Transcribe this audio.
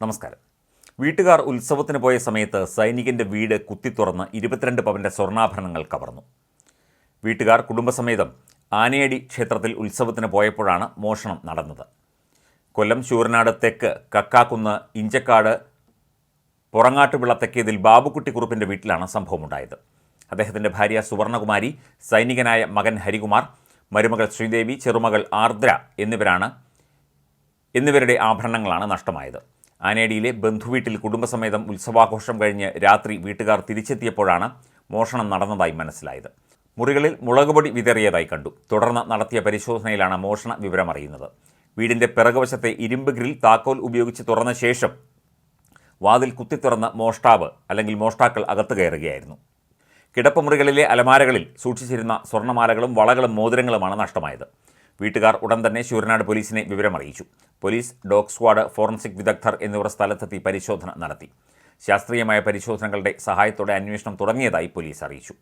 നമസ്കാരം. വീട്ടുകാർ ഉത്സവത്തിന് പോയ സമയത്ത് സൈനികന്റെ വീട് കുത്തിത്തുറന്ന് ഇരുപത്തിരണ്ട് പവന്റെ സ്വർണാഭരണങ്ങൾ കവർന്നു. വീട്ടുകാർ കുടുംബസമേതം ആനയടി ക്ഷേത്രത്തിൽ ഉത്സവത്തിന് പോയപ്പോഴാണ് മോഷണം നടന്നത്. കൊല്ലം ശൂരനാട് തെക്ക് കക്കാക്കുന്ന് ഇഞ്ചക്കാട് പുറങ്ങാട്ടുവിള തെക്കേതിൽ ബാബുക്കുട്ടി കുറുപ്പിന്റെ വീട്ടിലാണ് സംഭവമുണ്ടായത്. അദ്ദേഹത്തിന്റെ ഭാര്യ സുവർണകുമാരി സൈനികനായ മകൻ ഹരികുമാർ മരുമകൾ ശ്രീദേവി ചെറുമകൾ ആർദ്ര എന്നിവരാണ് എന്നിവരുടെ ആഭരണങ്ങളാണ് നഷ്ടമായത്. ആനേടിയിലെ ബന്ധുവീട്ടിൽ കുടുംബസമേതം ഉത്സവാഘോഷം കഴിഞ്ഞ് രാത്രി വീട്ടുകാർ തിരിച്ചെത്തിയപ്പോഴാണ് മോഷണം നടന്നതായി മനസ്സിലായത്. മുറികളിൽ മുളകുപൊടി വിതറിയതായി കണ്ടു. തുടർന്ന് നടത്തിയ പരിശോധനയിലാണ് മോഷണ വിവരമറിയുന്നത്. വീടിന്റെ പിറകുവശത്തെ ഇരുമ്പ് ഗ്രിൽ താക്കോൽ ഉപയോഗിച്ച് തുറന്ന ശേഷം വാതിൽ കുത്തിത്തുറന്ന് മോഷ്ടാവ് അല്ലെങ്കിൽ മോഷ്ടാക്കൾ അകത്ത് കയറുകയായിരുന്നു. കിടപ്പുമുറികളിലെ അലമാരകളിൽ സൂക്ഷിച്ചിരുന്ന സ്വർണമാലകളും വളകളും മോതിരങ്ങളുമാണ് നഷ്ടമായത്. വീട്ടുകാർ ഉടൻ തന്നെ ശൂരനാട് പോലീസിനെ വിവരമറിയിച്ചു. പോലീസ് ഡോഗ് സ്ക്വാഡ് ഫോറൻസിക് വിദഗ്ധർ എന്നിവർ സ്ഥലത്തെത്തി പരിശോധന നടത്തി. ശാസ്ത്രീയമായ പരിശോധനകളുടെ സഹായത്തോടെ അന്വേഷണം തുടങ്ങിയതായി പോലീസ് അറിയിച്ചു.